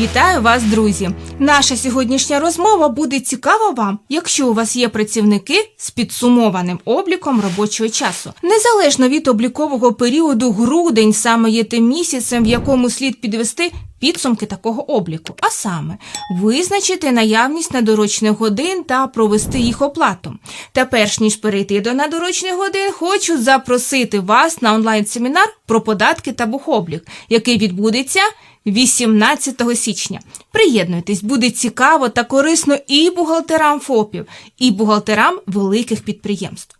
Вітаю вас, друзі! Наша сьогоднішня розмова буде цікава вам, якщо у вас є працівники з підсумованим обліком робочого часу. Незалежно від облікового періоду, грудень саме є тим місяцем, в якому слід підвести підсумки такого обліку, а саме визначити наявність надорочних годин та провести їх оплату. Та перш ніж перейти до надорочних годин, хочу запросити вас на онлайн-семінар про податки та бухоблік, який відбудеться 18 січня. Приєднуйтесь, буде цікаво та корисно і бухгалтерам ФОПів, і бухгалтерам великих підприємств.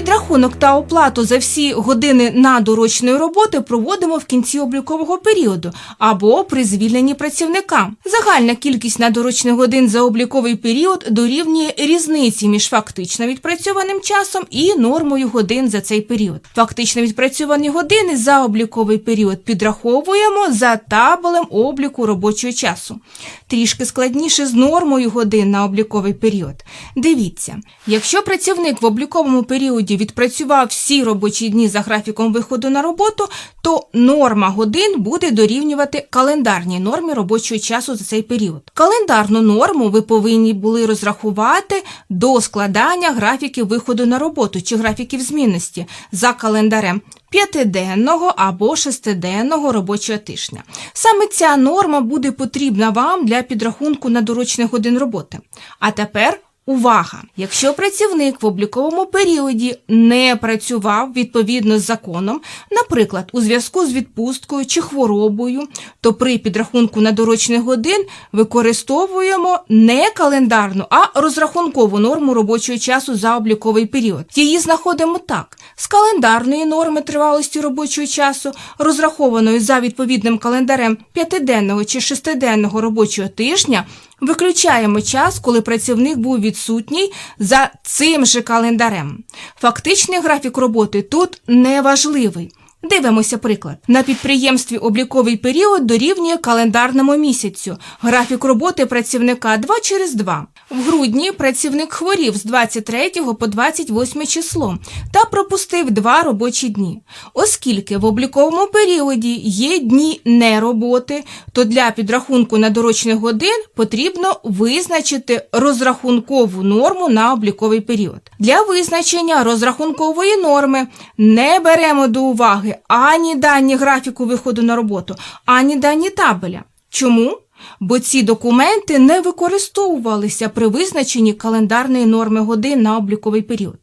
Підрахунок та оплату за всі години надорочної роботи проводимо в кінці облікового періоду або при звільненні працівника. Загальна кількість надорочних годин за обліковий період дорівнює різниці між фактично відпрацьованим часом і нормою годин за цей період. Фактично відпрацьовані години за обліковий період підраховуємо за табелем обліку робочого часу. Трішки складніше з нормою годин на обліковий період. Дивіться, якщо працівник в обліковому періоді відпрацював всі робочі дні за графіком виходу на роботу, то норма годин буде дорівнювати календарній нормі робочого часу за цей період. Календарну норму ви повинні були розрахувати до складання графіків виходу на роботу чи графіків змінності за календарем п'ятиденного або шестиденного робочого тижня. Саме ця норма буде потрібна вам для підрахунку надорочних годин роботи. А тепер Увага! Якщо працівник в обліковому періоді не працював відповідно з законом, наприклад, у зв'язку з відпусткою чи хворобою, то при підрахунку надорочних годин використовуємо не календарну, а розрахункову норму робочого часу за обліковий період. Її знаходимо так: з календарної норми тривалості робочого часу, розрахованої за відповідним календарем п'ятиденного чи шестиденного робочого тижня. Виключаємо час, коли працівник був відсутній за цим же календарем. Фактичний графік роботи тут неважливий. Дивимося приклад. На підприємстві обліковий період дорівнює календарному місяцю. Графік роботи працівника 2 через 2. В грудні працівник хворів з 23 по 28 число та пропустив два робочі дні. Оскільки в обліковому періоді є дні нероботи, то для підрахунку надорочних годин потрібно визначити розрахункову норму на обліковий період. Для визначення розрахункової норми не беремо до уваги ані дані графіку виходу на роботу, ані дані табеля. Чому? Бо ці документи не використовувалися при визначенні календарної норми годин на обліковий період.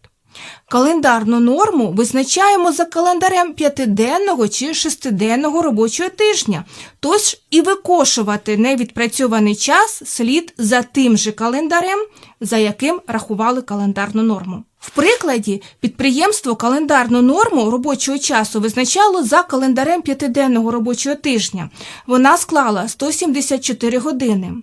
Календарну норму визначаємо за календарем п'ятиденного чи шестиденного робочого тижня, тож і викошувати невідпрацьований час слід за тим же календарем, за яким рахували календарну норму. В прикладі підприємство календарну норму робочого часу визначало за календарем п'ятиденного робочого тижня. Вона склала 174 години.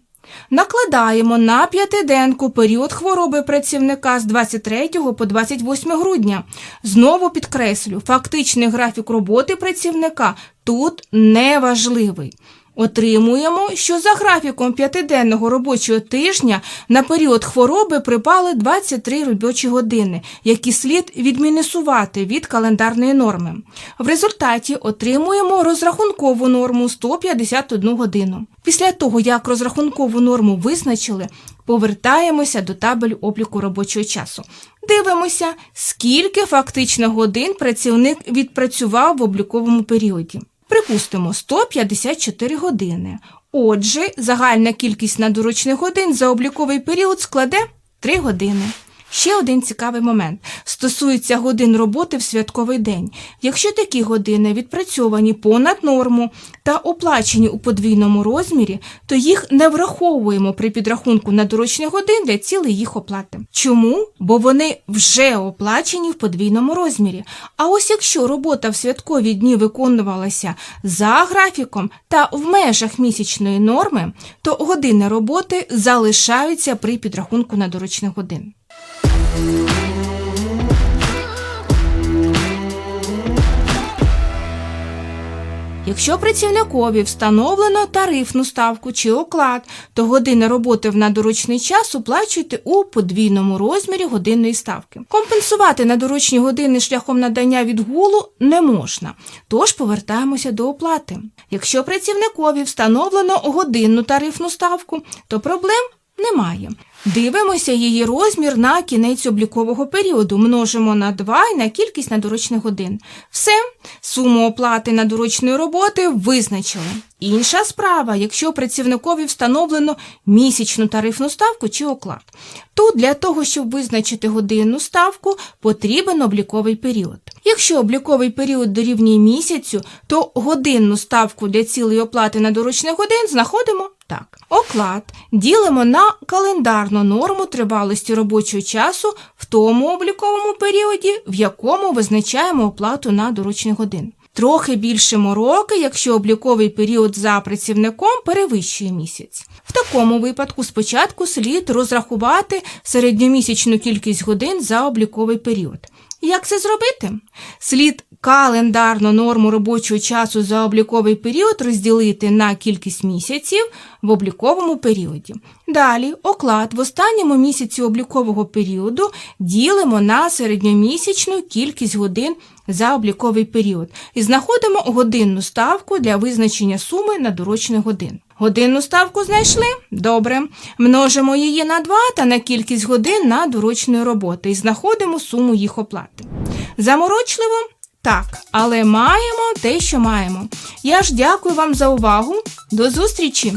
Накладаємо на п'ятиденку період хвороби працівника з 23 по 28 грудня. Знову підкреслю, фактичний графік роботи працівника тут неважливий. Отримуємо, що за графіком п'ятиденного робочого тижня на період хвороби припали 23 робочі години, які слід відмінусувати від календарної норми. В результаті отримуємо розрахункову норму 151 годину. Після того, як розрахункову норму визначили, повертаємося до табель обліку робочого часу. Дивимося, скільки фактично годин працівник відпрацював в обліковому періоді. Припустимо, 154 години. Отже, загальна кількість надурочних годин за обліковий період складе 3 години. Ще один цікавий момент стосується годин роботи в святковий день. Якщо такі години відпрацьовані понад норму та оплачені у подвійному розмірі, то їх не враховуємо при підрахунку на надурочних годин для цілей їх оплати. Чому? Бо вони вже оплачені в подвійному розмірі. А ось якщо робота в святкові дні виконувалася за графіком та в межах місячної норми, то години роботи залишаються при підрахунку надурочних годин. Якщо працівникові встановлено тарифну ставку чи оклад, то години роботи в надурочний час оплачуйте у подвійному розмірі годинної ставки. Компенсувати надурочні години шляхом надання відгулу не можна, тож повертаємося до оплати. Якщо працівникові встановлено годинну тарифну ставку, то проблем немає. Дивимося її розмір на кінець облікового періоду, множимо на 2 і на кількість надурочних годин. Все, суму оплати надурочної роботи визначили. Інша справа, якщо працівникові встановлено місячну тарифну ставку чи оклад. Тут для того, щоб визначити годинну ставку, потрібен обліковий період. Якщо обліковий період дорівнює місяцю, то годинну ставку для цілої оплати надурочних годин знаходимо так. Оклад ділимо на календарну норму тривалості робочого часу в тому обліковому періоді, в якому визначаємо оплату на доручних годин. Трохи більшимо роки, якщо обліковий період за працівником перевищує місяць. В такому випадку спочатку слід розрахувати середньомісячну кількість годин за обліковий період. Як це зробити? Слід календарну норму робочого часу за обліковий період розділити на кількість місяців в обліковому періоді. Далі оклад в останньому місяці облікового періоду ділимо на середньомісячну кількість годин за обліковий період і знаходимо годинну ставку для визначення суми надурочних годин. Годинну ставку знайшли? Добре. Множимо її на 2 та на кількість годин надурочної роботи і знаходимо суму їх оплати. Заморочливо? Так, але маємо те, що маємо. Я ж дякую вам за увагу. До зустрічі!